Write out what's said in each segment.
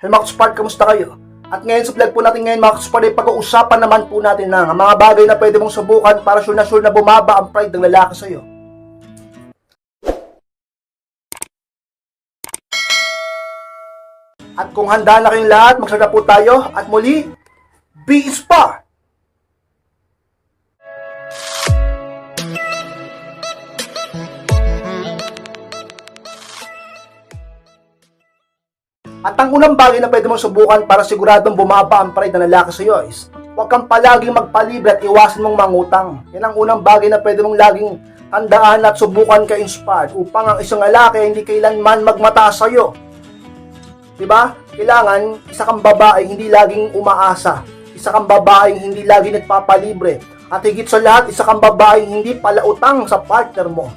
Hello mga Kuspart, kamusta kayo? At ngayon sa vlog po natin ngayon mga Kuspart ay pag-uusapan naman po natin na ang mga bagay na pwede mong subukan para sure na sure na bumaba ang pride ng lalaki sa'yo. At kung handa na kayong lahat, magsara po tayo at muli, be spa! At ang unang bagay na pwede mong subukan para siguradong bumaba ang pride ng lalaki sa iyo is huwag kang palaging magpalibre at iwasan mong mangutang. Yan ang unang bagay na pwede mong laging tandaan at subukan ka inspired upang ang isang lalaki hindi kailanman magmataas sa iyo. Diba? Kailangan isa kang babae hindi laging umaasa. Isa kang babae hindi laging nagpapalibre. At higit sa lahat, isa kang babae hindi palautang sa partner mo.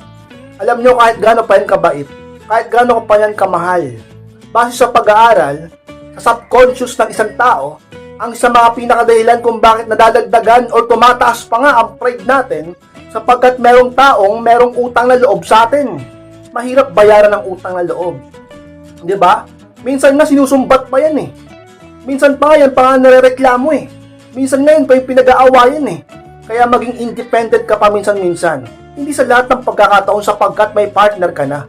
Alam nyo kahit gaano pa yan kabait, kahit gaano pa yan kamahal, base sa pag-aaral, sa subconscious ng isang tao, ang isang mga pinakadahilan kung bakit nadadagdagan o tumataas pa nga ang pride natin sapagkat merong taong merong utang na loob sa atin. Mahirap bayaran ng utang na loob. Di ba? Minsan nga sinusumbat pa yan eh. Minsan pa yan pa narereklamo eh. Minsan ngayon pa yung pinag-aawayan eh. Kaya maging independent ka pa minsan-minsan. Hindi sa lahat ng pagkakataon sapagkat may partner ka na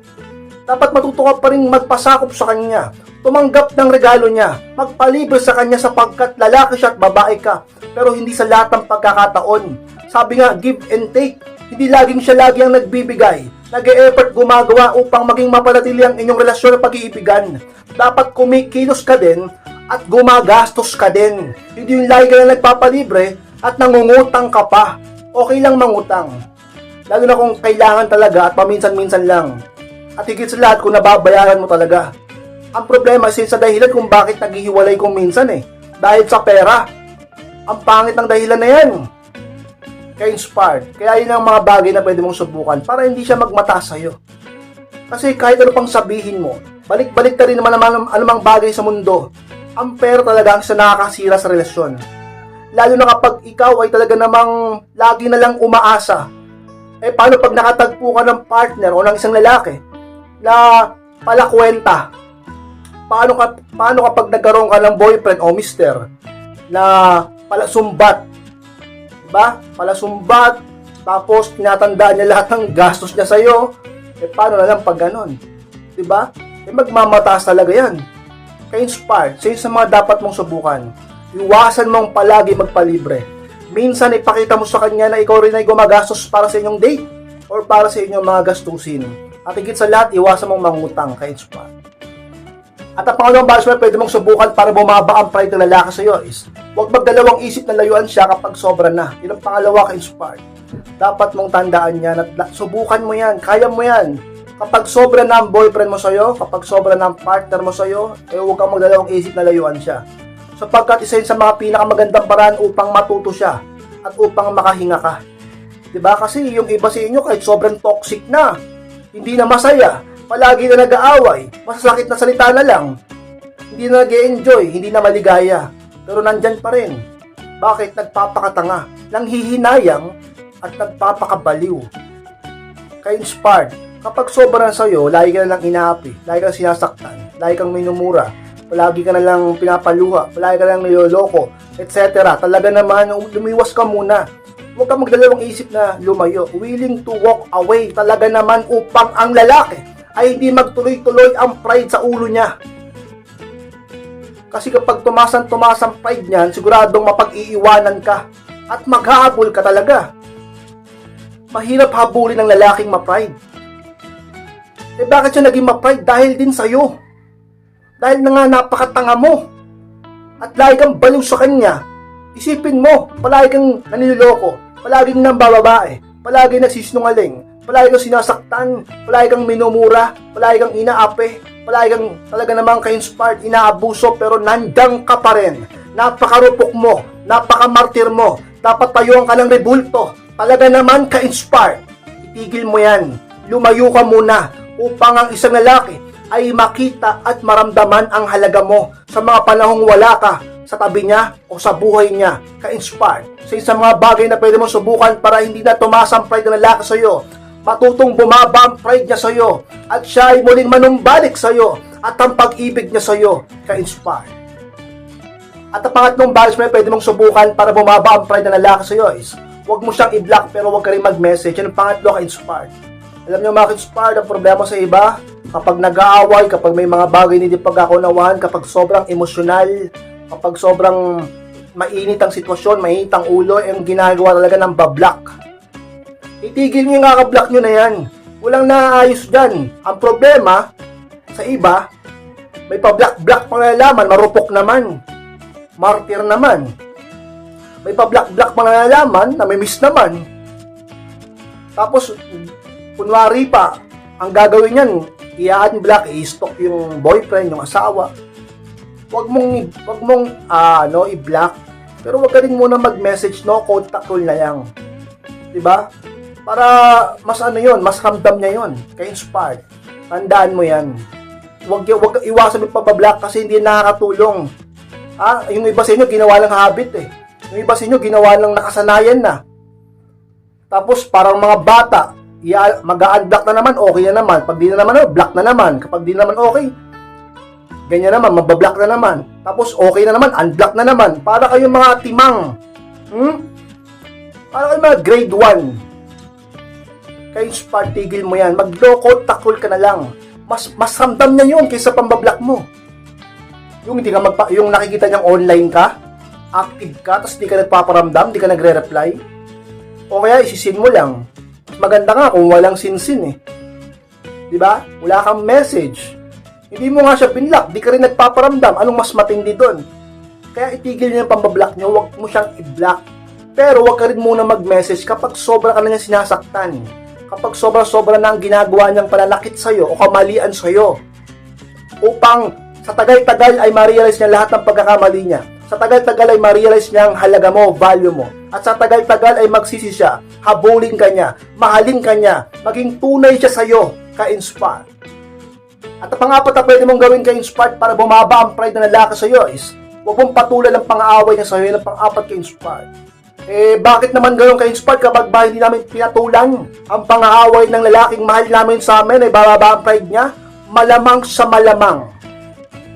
dapat matuto ka pa rin magpasakop sa kanya, tumanggap ng regalo niya, magpalibre sa kanya sapagkat lalaki siya at babae ka, pero hindi sa lahat ng pagkakataon. Sabi nga, give and take. Hindi laging siya lagi ang nagbibigay, nag-e-effort gumagawa upang maging mapanatili ang inyong relasyon at pag-iibigan. Dapat kumikilos ka din at gumagastos ka din. Hindi yung lagi ka na nagpapalibre at nangungutang ka pa. Okay lang mangutang. Lalo na kung kailangan talaga at paminsan-minsan lang. At higit sa lahat kung nababayaran mo talaga. Ang problema is sa dahilan kung bakit naghihiwalay kung minsan eh. Dahil sa pera. Ang pangit ng dahilan na yan. Kaya inspired. Kaya yun ang mga bagay na pwede mong subukan para hindi siya magmataas sa'yo. Kasi kahit ano pang sabihin mo, balik-balik ka rin naman naman anumang bagay sa mundo. Ang pera talaga ang isa nakakasira sa relasyon. Lalo na kapag ikaw ay talaga namang lagi na lang umaasa. Eh paano pag nakatagpo ka ng partner o ng isang lalaki na palakwenta. Paano ka paano kapag nagkaroon ka ng boyfriend o mister na palasumbat? 'Di ba? Palasumbat tapos tinatandaan niya lahat ng gastos niya sa iyo. Eh paano na lang pag ganon? 'Di ba? Eh magmamataas talaga 'yan. Kaya inspired, sa sa mga dapat mong subukan. Iwasan mong palagi magpalibre. Minsan ipakita mo sa kanya na ikaw rin ay gumagastos para sa inyong date or para sa inyong mga gastusin. At higit sa lahat, iwasan mong mangutang kay Inspire. At ang pangalawang na pwede mong subukan para bumaba ang pride ng lalaki sa iyo is huwag magdalawang isip na layuan siya kapag sobra na. Yun ang pangalawa kay Inspire. Dapat mong tandaan yan at subukan mo yan, kaya mo yan. Kapag sobra na ang boyfriend mo sa'yo, kapag sobra na ang partner mo sa'yo, eh huwag kang magdalawang isip na layuan siya. Sapagkat isa yun sa mga pinakamagandang paraan upang matuto siya at upang makahinga ka. 'Di ba? Kasi yung iba sa inyo kahit sobrang toxic na, hindi na masaya, palagi na nag-aaway, masasakit na salita na lang, hindi na nag-enjoy, hindi na maligaya, pero nandyan pa rin. Bakit? Nagpapakatanga, nanghihinayang, at nagpapakabaliw. Kaya inspired, kapag sobrang sa'yo, lagi ka na lang inaapi, lagi kang sinasaktan, lagi kang minumura, palagi ka na lang pinapaluha, palagi ka na lang niloloko, etc. Talaga naman, lumiwas ka muna. Huwag kang magdalawang isip na lumayo. Willing to walk away talaga naman upang ang lalaki ay hindi magtuloy-tuloy ang pride sa ulo niya. Kasi kapag tumasan-tumas pride niyan, siguradong mapag-iiwanan ka at maghahabol ka talaga. Mahirap habulin ng lalaking ma-pride. Eh bakit siya naging ma-pride? Dahil din sa'yo. Dahil na nga napakatanga mo. At lagi kang baliw sa kanya. Isipin mo, palagi kang naniloloko, palaging nang bababae, palagi nagsisinungaling, palagi kang sinasaktan, palagi kang minumura, palagi kang inaape, palagi kang talaga namang ka-inspired, inaabuso, pero nandang ka pa rin. Napakarupok mo, napakamartir mo, dapat tayuan ka ng rebulto, talaga naman ka-inspired. Itigil mo yan, lumayo ka muna upang ang isang lalaki ay makita at maramdaman ang halaga mo. Sa mga panahong wala ka sa tabi niya o sa buhay niya ka-inspired. Sa isang mga bagay na pwede mo subukan para hindi na tumaas ang pride ng lalaki sa iyo, matutong bumaba ang pride niya sa'yo at siya ay muling manumbalik sa'yo at ang pag-ibig niya sa'yo ka-inspire. At ang pangatlong bagay na pwede mong subukan para bumaba ang pride ng lalaki sa'yo is huwag mo siyang i-block pero huwag ka rin mag-message. Yan ang pangatlo ka-inspire. Alam niyo mga ka-inspire, ang problema sa iba, kapag nag-aaway, kapag may mga bagay na hindi pagkakunawahan, kapag sobrang emosyonal, kapag sobrang mainit ang sitwasyon, mainit ang ulo, ang ginagawa talaga ng bablock. Itigil niyo yung kakablock niyo na yan. Walang naayos dyan. Ang problema, sa iba, may pa-block-block pang nalalaman, marupok naman. Martyr naman. May pa-block-block pang nalalaman, na may miss naman. Tapos, kunwari pa, ang gagawin niyan, i-unblock, i-stalk yung boyfriend, yung asawa. Huwag mong, wag mong, ah, ano, i-block. Pero wag ka rin muna mag-message, no, contact rule na lang. 'Di ba? Para mas ano yon, mas ramdam niya yon, ka-inspired. Tandaan mo yan. Huwag, wag iwasan yung pabablock kasi hindi nakakatulong. Ah, yung iba sa inyo ginawa lang habit eh. Yung iba sa inyo ginawa lang nakasanayan na. Tapos parang mga bata, mag-unblock na naman, okay na naman. Pag di na naman, oh, block na naman. Kapag di naman okay, ganyan naman, mabablock na naman. Tapos okay na naman, unblock na naman. Para kayong mga timang. Hmm? Para kayong mga grade 1 kayo spar, tigil mo yan. Mag-low takol ka na lang. Mas, mas ramdam niya yun kaysa pambablock mo. Yung hindi ka magpa, yung nakikita niyang online ka, active ka, tapos di ka nagpaparamdam, di ka nagre-reply. O kaya isisin mo lang. Maganda nga kung walang sinsin eh. Di ba? Wala kang message. Hindi mo nga siya binlock, di ka rin nagpaparamdam. Anong mas matindi doon? Kaya itigil niyo yung pambablock niyo, huwag mo siyang i-block. Pero huwag ka rin muna mag-message kapag sobra ka na niya sinasaktan kapag sobra-sobra na ang ginagawa niyang palalakit sa'yo o kamalian sa'yo upang sa tagal-tagal ay ma-realize niya lahat ng pagkakamali niya. Sa tagal-tagal ay ma-realize niya ang halaga mo, value mo. At sa tagal-tagal ay magsisi siya, habulin ka niya, mahalin ka niya, maging tunay siya sa'yo, ka-inspire. At ang pangapat na pwede mong gawin ka-inspired para bumaba ang pride na lalaki sa'yo is huwag mong patulan ang pang-aaway niya sa'yo. Yan ang pang-apat ka-inspired. Eh, bakit naman gano'n ka-inspired kapag ba hindi namin pinatulan ang pang-aaway ng lalaking mahal namin sa amin ay bababa ang pride niya? Malamang sa malamang.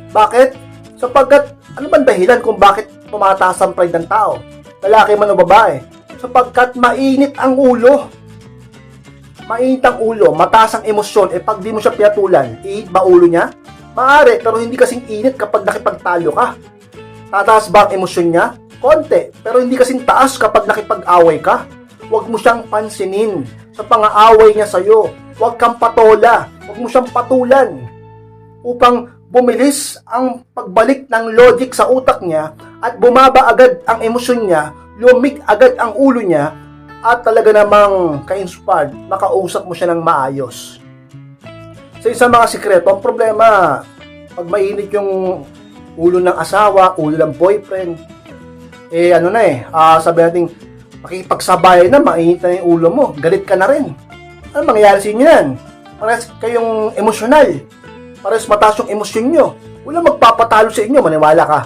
Bakit? Sapagkat, ano bang dahilan kung bakit tumataas ang pride ng tao? Lalaki man o babae? Sapagkat mainit ang ulo. Mainit ang ulo, mataas ang emosyon, eh pag di mo siya pinatulan, iit ba ulo niya? Maaari, pero hindi kasing init kapag nakipagtalo ka. Tataas ba ang emosyon niya? Konti, pero hindi kasing taas kapag nakipag-away ka. Huwag mo siyang pansinin sa pang-aaway niya sa'yo. Huwag kang patola. Huwag mo siyang patulan. Upang bumilis ang pagbalik ng logic sa utak niya at bumaba agad ang emosyon niya, lumig agad ang ulo niya, at talaga namang ka-inspired, makausap mo siya ng maayos. Sa isang mga sikreto, ang problema, pag mainit yung ulo ng asawa, ulo ng boyfriend, eh ano na eh, ah sabi natin, makipagsabay na, mainit na yung ulo mo, galit ka na rin. Ano mangyayari sa inyo yan? Parehas kayong emosyonal. Parehas mataas yung emosyon nyo. Wala magpapatalo sa inyo, maniwala ka.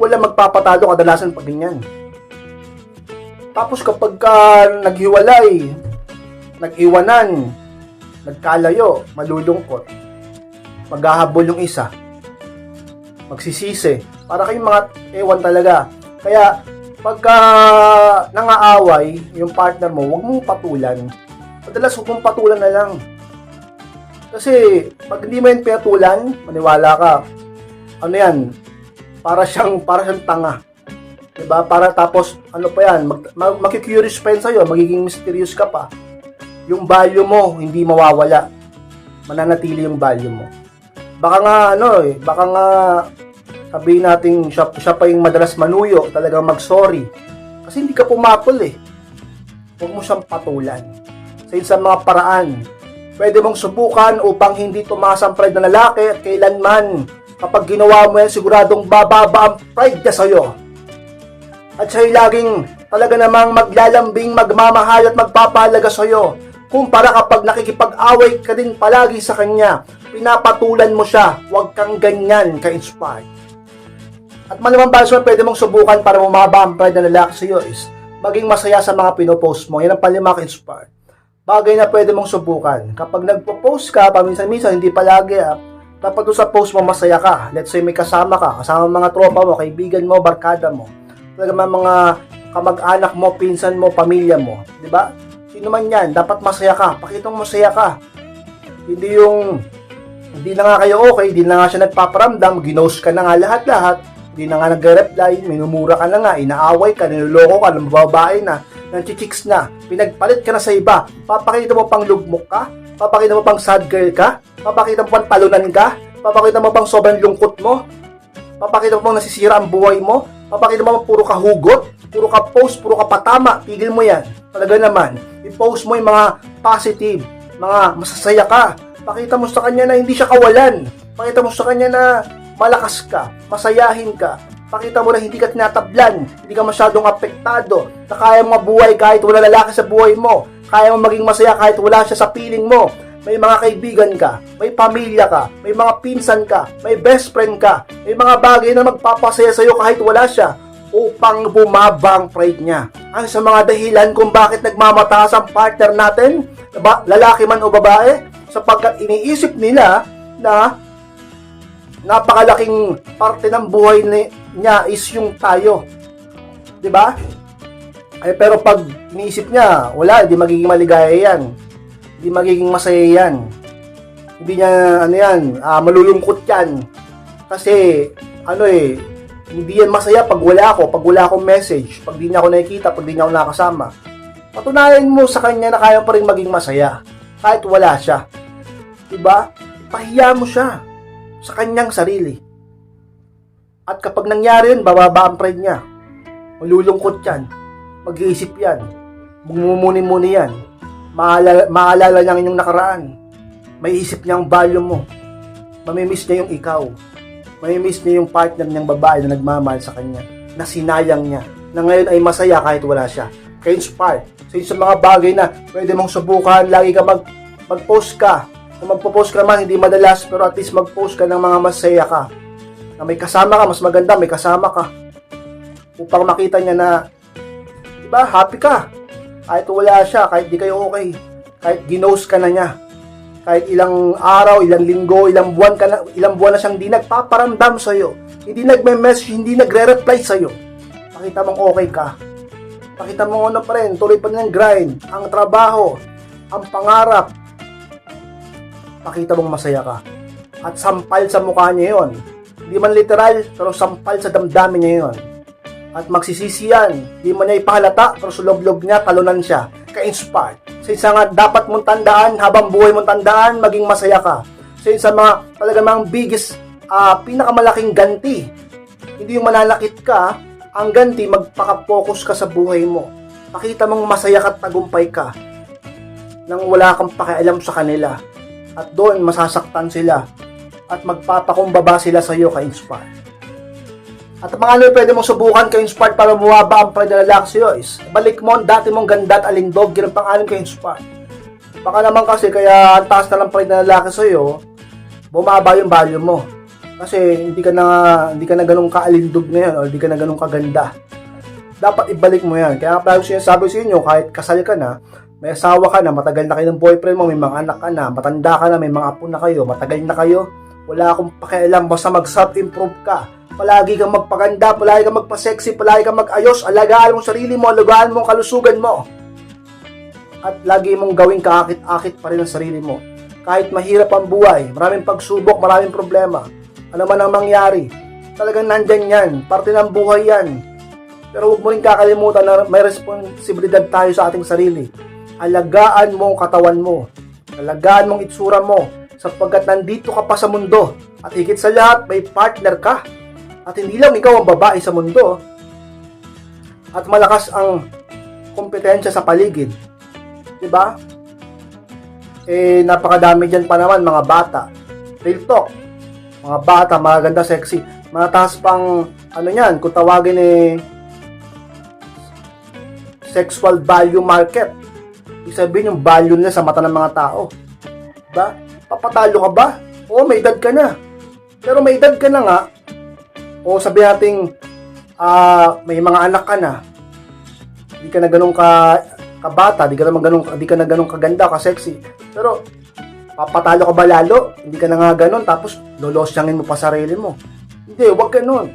Wala magpapatalo kadalasan pag ganyan. Tapos kapag ka naghiwalay, nag-iwanan, nagkalayo, malulungkot, maghahabol yung isa, magsisisi, para kayong mga ewan talaga. Kaya, pagka nangaaway yung partner mo, huwag mong patulan. Madalas huwag mong patulan na lang. Kasi, pag hindi mo yan pinatulan, maniwala ka, ano yan, para siyang, para siyang tanga. Diba? Para tapos, ano pa yan, mag, mag, makikurious pa yan sa'yo, magiging mysterious ka pa. Yung value mo, hindi mawawala. Mananatili yung value mo. Baka nga, ano eh, baka nga, sabihin natin, siya, siya pa yung madalas manuyo, talagang mag-sorry. Kasi hindi ka pumapol eh. Huwag mo siyang patulan. Sa isang mga paraan, pwede mong subukan upang hindi tumaas ang pride ng lalaki at kailanman kapag ginawa mo yan, siguradong bababa ang pride niya sa'yo. At siya'y laging talaga namang maglalambing, magmamahal at magpapahalaga sa'yo. Kumpara kapag nakikipag-away ka din palagi sa kanya, pinapatulan mo siya, huwag kang ganyan ka-inspired. At malamang ba pwede mong subukan para bumaba ang pride ng lalaki sa'yo is maging masaya sa mga pinopost mo. Yan ang palima ka-inspired. bagay na pwede mong subukan. Kapag nagpo-post ka, paminsan-minsan, hindi palagi, ah, dapat sa post mo masaya ka. Let's say may kasama ka, kasama mga tropa mo, kaibigan mo, barkada mo. Talaga mga, kamag-anak mo, pinsan mo, pamilya mo. Di ba? Sino man yan, dapat masaya ka. Pakitang masaya ka. Hindi yung, hindi na nga kayo okay, hindi na nga siya nagpaparamdam, ginost ka na nga lahat-lahat, hindi na nga nagre-reply, minumura ka na nga, inaaway ka, niloloko ka, babae na, nanchichicks na, pinagpalit ka na sa iba, papakita mo pang lugmok ka, papakita mo pang sad girl ka, papakita mo pang talunan ka, papakita mo pang sobrang lungkot mo, papakita mo pang nasisira ang buhay mo, papakita mo puro ka hugot, puro ka post, puro ka patama, pigil mo yan. Talaga naman, i-post mo yung mga positive, mga masasaya ka, pakita mo sa kanya na hindi siya kawalan, pakita mo sa kanya na malakas ka, masayahin ka, pakita mo na hindi ka tinatablan, hindi ka masyadong apektado, na kaya mo mabuhay kahit wala lalaki sa buhay mo, kaya mo maging masaya kahit wala siya sa piling mo, may mga kaibigan ka, may pamilya ka, may mga pinsan ka, may best friend ka, may mga bagay na magpapasaya sa'yo kahit wala siya upang bumaba ang pride niya. Ang sa mga dahilan kung bakit nagmamataas ang partner natin, lalaki man o babae, sapagkat iniisip nila na napakalaking parte ng buhay ni- niya is yung tayo. 'Di ba? Ay pero pag iniisip niya, wala, hindi magiging maligaya 'yan. Hindi magiging masaya 'yan. Hindi niya ano 'yan, ah, malulungkot 'yan. Kasi ano eh, hindi yan masaya pag wala ako, pag wala akong message, pag di niya ako nakikita, pag di niya ako nakasama. Patunayan mo sa kanya na kaya pa rin maging masaya kahit wala siya. 'Di ba? Ipahiya mo siya sa kanyang sarili. At kapag nangyari yun, bababa ang pride niya. Malulungkot yan. Mag-iisip yan. Magmumuni-muni yan. Maalala, maalala niya ang inyong nakaraan. May isip niya ang value mo. Mamimiss niya yung ikaw. Mamimiss niya yung partner niyang babae na nagmamahal sa kanya. Na sinayang niya. Na ngayon ay masaya kahit wala siya. Kaya inspired. So yun sa mga bagay na pwede mong subukan, lagi ka mag, mag-post ka. Kung magpo-post ka man, hindi madalas, pero at least mag-post ka ng mga masaya ka. Na may kasama ka, mas maganda, may kasama ka. Upang makita niya na, di ba, happy ka. Kahit wala siya, kahit di kayo okay. Kahit ginost ka na niya. Kahit ilang araw, ilang linggo, ilang buwan ka na, ilang buwan na siyang di nagpaparamdam sa'yo. Hindi nagme-message, hindi nagre-reply sa'yo. Pakita mong okay ka. Pakita mo ano pa rin, tuloy pa rin ang grind, ang trabaho, ang pangarap, pakita mong masaya ka. At sampal sa mukha niya yon. Hindi man literal, pero sampal sa damdamin niya yon. At magsisisi yan. Hindi man niya ipahalata, pero sa loob-loob niya, talunan siya. Ka-inspired. Sa isa nga, dapat mong tandaan, habang buhay mong tandaan, maging masaya ka. Sa isa mga, talaga mga biggest, ah, pinakamalaking ganti. Hindi yung mananakit ka, ang ganti, magpaka-focus ka sa buhay mo. Pakita mong masaya ka at tagumpay ka nang wala kang pakialam sa kanila at doon masasaktan sila at magpapakumbaba sila sa iyo ka-inspire. At ang mga ano pwede mong subukan ka-inspire para bumaba ang pride na lalaki sa iyo is balik mo ang dati mong ganda at alindog ginang pang-anim ka-inspire. Baka naman kasi kaya ang taas na lang pride na lalaki sa iyo, bumaba yung value mo. Kasi hindi ka na hindi ka na ganun kaalindog ngayon o hindi ka na ganun kaganda. Dapat ibalik mo yan. Kaya nga siya sabi sa inyo, kahit kasal ka na, may asawa ka na, matagal na kayo ng boyfriend mo, may mga anak ka na, matanda ka na, may mga apo na kayo, matagal na kayo, wala akong pakialam, basta mag-self-improve ka. Palagi kang magpaganda, palagi kang magpa-sexy, palagi kang mag-ayos, alagaan mo sarili mo, alagaan mo ang kalusugan mo. At lagi mong gawing kaakit-akit pa rin ang sarili mo. Kahit mahirap ang buhay, maraming pagsubok, maraming problema, ano man ang mangyari, talagang nandyan yan, parte ng buhay yan. Pero huwag mo rin kakalimutan na may responsibilidad tayo sa ating sarili alagaan mo ang katawan mo. Alagaan mong itsura mo sapagkat nandito ka pa sa mundo. At higit sa lahat, may partner ka. At hindi lang ikaw ang babae sa mundo. At malakas ang kompetensya sa paligid. 'Di ba? Eh, napakadami dyan pa naman mga bata. Real talk. Mga bata, maganda, sexy. Mataas pang, ano yan, kung tawagin eh, sexual value market. Ibig sabihin yung value nila sa mata ng mga tao. Ba? Papatalo ka ba? Oo, may edad ka na. Pero may edad ka na nga, o sabi nating ah, may mga anak ka na, hindi ka na ganun ka kabata, di ka naman ganun, di ka na ganun kaganda, ka-sexy. Pero, papatalo ka ba lalo? Hindi ka na nga ganun, tapos lolosyangin mo pa sarili mo. Hindi, wag ganun.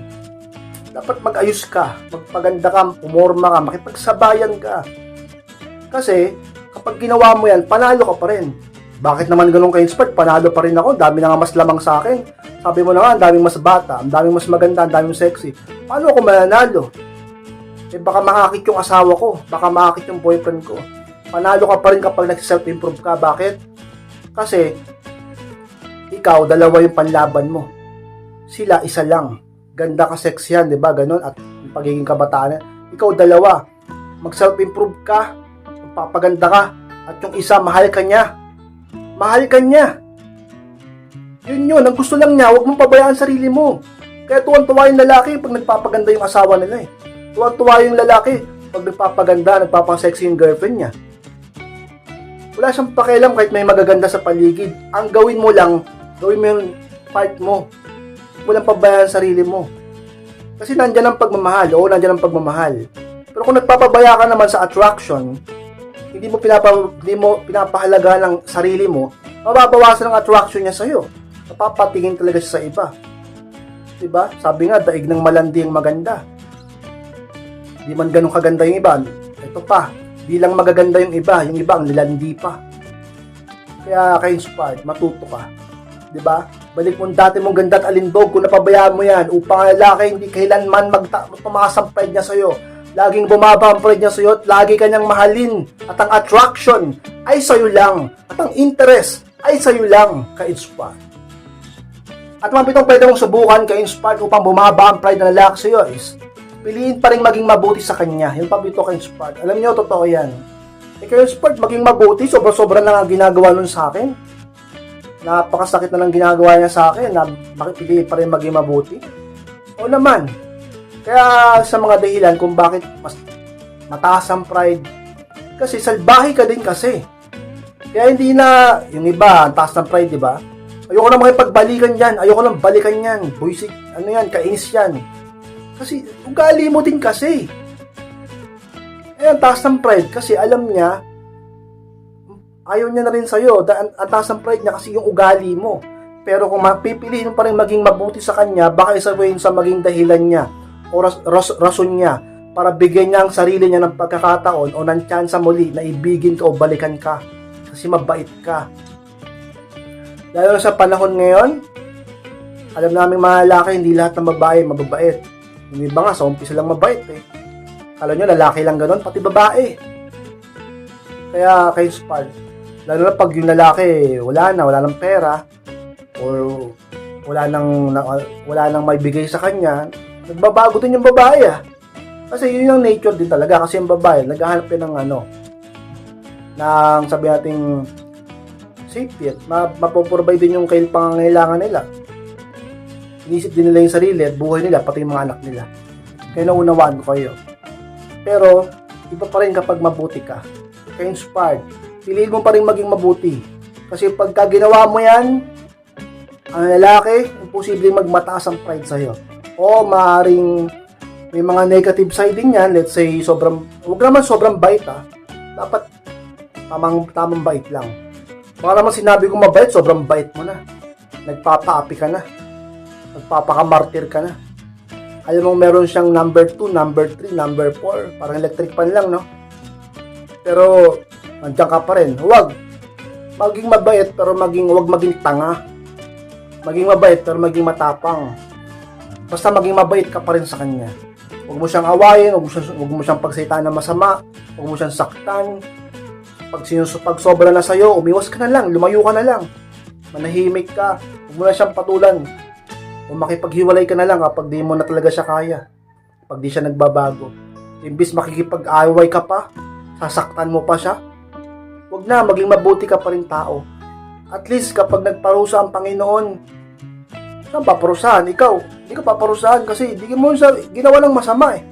Dapat mag-ayos ka, magpaganda ka, umorma ka, makipagsabayan ka. Kasi, kapag ginawa mo yan, panalo ka pa rin. Bakit naman ganun ka inspired? Panalo pa rin ako, dami na nga mas lamang sa akin. Sabi mo na nga, ang daming mas bata, ang daming mas maganda, ang daming sexy. Paano ako mananalo? Eh baka makakit yung asawa ko, baka makakit yung boyfriend ko. Panalo ka pa rin kapag nag-self-improve ka. Bakit? Kasi, ikaw, dalawa yung panlaban mo. Sila, isa lang. Ganda ka, sexy yan, di ba? Ganon. At yung pagiging kabataan. Ikaw, dalawa. Mag-self-improve ka. Magpapaganda ka. At yung isa, mahal ka niya. Mahal ka niya. Yun yun. Ang gusto lang niya, huwag mong pabayaan sarili mo. Kaya tuwan-tuwa yung lalaki pag nagpapaganda yung asawa nila eh. Tuwan-tuwa yung lalaki pag nagpapaganda, nagpapasexy yung girlfriend niya. Wala siyang pakialam kahit may magaganda sa paligid. Ang gawin mo lang, gawin mo yung part mo. Walang pabayaan sarili mo. Kasi nandyan ang pagmamahal. Oo, nandyan ang pagmamahal. Pero kung nagpapabaya ka naman sa attraction, hindi mo pinapa hindi mo pinapahalaga ng sarili mo, mababawasan ang attraction niya sa iyo. Napapatingin talaga siya sa iba. 'Di ba? Sabi nga daig ng malandi ang maganda. Di man ganun kaganda yung iba. Ito pa, di lang magaganda yung iba, yung iba ang nilandi pa. Kaya ka-inspired, matuto ka. 'Di ba? Balik mo dati mong ganda at alindog kung napabayaan mo yan upang ang lalaki hindi kailanman magta- tumaas ang pride niya sa'yo. Laging bumaba ang pride niya sa'yo lagi kanyang mahalin. At ang attraction ay sa'yo lang. At ang interest ay sa'yo lang, ka-inspired. At mga pitong pwede mong subukan ka-inspired upang bumaba ang pride ng lalaki sa'yo is piliin pa rin maging mabuti sa kanya. Yung pabito ka-inspired. Alam niyo, totoo yan. Eh, ka-inspired, maging mabuti, sobra-sobra na nga ginagawa nun sa akin napakasakit na lang ginagawa niya sa akin na bakit piliin pa rin maging mabuti. O naman, kaya sa mga dahilan kung bakit mas mataas ang pride, kasi salbahe ka din kasi. Kaya hindi na, yung iba, ang taas ng pride, di ba? Ayoko na makipagbalikan yan, ayoko na balikan yan, buisik, ano yan, kainis yan. Kasi, ugali mo din kasi. Eh, ang taas ng pride kasi alam niya, ayaw niya na rin sa'yo. Da- Ang taas ng pride niya kasi yung ugali mo. Pero kung mapipiliin mo pa rin maging mabuti sa kanya, baka isa yun sa maging dahilan niya o ras- ras- rason niya para bigyan niya ang sarili niya ng pagkakataon o ng tsansa muli na ibigin ka o balikan ka. Kasi mabait ka. Lalo sa panahon ngayon, alam namin mga lalaki, hindi lahat ng babae mababait. Yung iba nga, sa umpisa lang mabait eh. Kala nyo, lalaki lang ganun, pati babae. Kaya kayo spark. Lalo na pag yung lalaki, wala na, wala nang pera, or wala nang, na, wala nang may bigay sa kanya, nagbabago din yung babae ah. Kasi yun yung nature din talaga, kasi yung babae, naghahanap yun ng ano, ng sabi nating safety at ma mapoprovide din yung kail pangangailangan nila. Inisip din nila yung sarili at buhay nila, pati yung mga anak nila. Kaya naunawaan ko kayo. Pero, iba pa rin kapag mabuti ka. Kaya inspired. Piliin mo pa rin maging mabuti. Kasi pagka ginawa mo yan, ang lalaki, imposible magmataas ang pride sa'yo. O maaring may mga negative side din yan. Let's say, sobrang, huwag naman sobrang bait ah. Dapat tamang, tamang bait lang. Baka naman sinabi ko mabait, sobrang bait mo na. Nagpapaapi ka na. Nagpapakamartir ka na. Alam mo, meron siyang number 2, number 3, number 4. Parang electric pan lang, no? Pero, nandiyan ka pa rin. Huwag. Maging mabait, pero maging, huwag maging tanga. Maging mabait, pero maging matapang. Basta maging mabait ka pa rin sa kanya. Huwag mo siyang awayin, huwag mo siyang, huwag mo siyang pagsitaan na masama, huwag mo siyang saktan. Pag, sinus, pag sobra na sa'yo, umiwas ka na lang, lumayo ka na lang. Manahimik ka, huwag mo na siyang patulan. O makipaghiwalay ka na lang kapag di mo na talaga siya kaya. Pag di siya nagbabago. Imbis makikipag-away ka pa, sasaktan mo pa siya. Huwag na, maging mabuti ka pa rin tao. At least kapag nagparusa ang Panginoon, saan paparusahan? Ikaw, hindi ka paparusahan kasi hindi mo siya ginawa ng masama eh.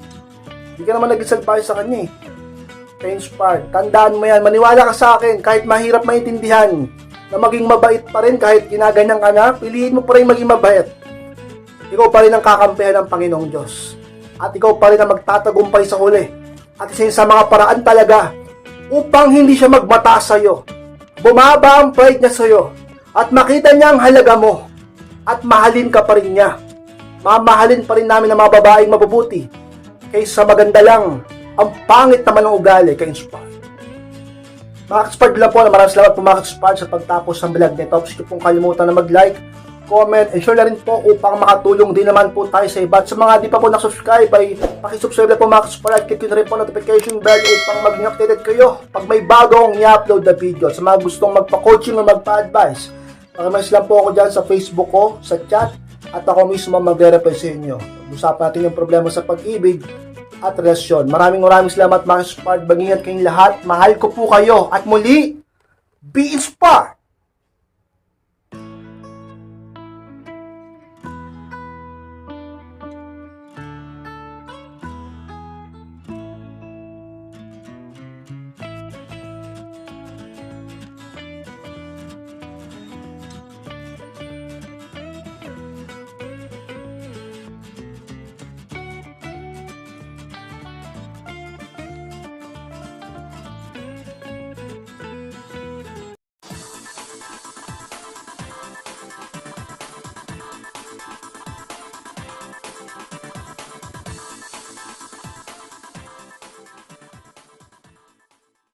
Hindi ka naman naging salbahe sa kanya eh. Kaya inspired. Tandaan mo yan, maniwala ka sa akin, kahit mahirap maintindihan, na maging mabait pa rin kahit ginaganyan ka na, piliin mo pa rin maging mabait. Ikaw pa rin ang kakampihan ng Panginoong Diyos. At ikaw pa rin ang magtatagumpay sa huli. At isa sa mga paraan talaga upang hindi siya magmataas sa'yo. Bumaba ang pride niya sa'yo at makita niya ang halaga mo at mahalin ka pa rin niya. Mamahalin pa rin namin ang mga babaeng mabubuti kaysa maganda lang ang pangit naman ng ugali kay Inspire. Mga kaspard lang po na maraming salamat po mga kaspard sa pagtapos ng vlog nito. Please ko pong kalimutan na mag-like, comment, and share na rin po upang makatulong din naman po tayo sa iba. At sa mga di pa po nakasubscribe ay pakisubscribe na po mga kaspard at click na rin po notification bell upang maging updated kayo pag may bagong i-upload na video. At sa mga gustong magpa-coaching o magpa-advise, pakimalis lang po ako dyan sa Facebook ko, sa chat, at ako mismo magre-reply sa inyo. Usapan natin yung problema sa pag-ibig at relasyon. Maraming maraming salamat mga kaspard. Mag-ingat kayong lahat. Mahal ko po kayo. At muli, be inspired!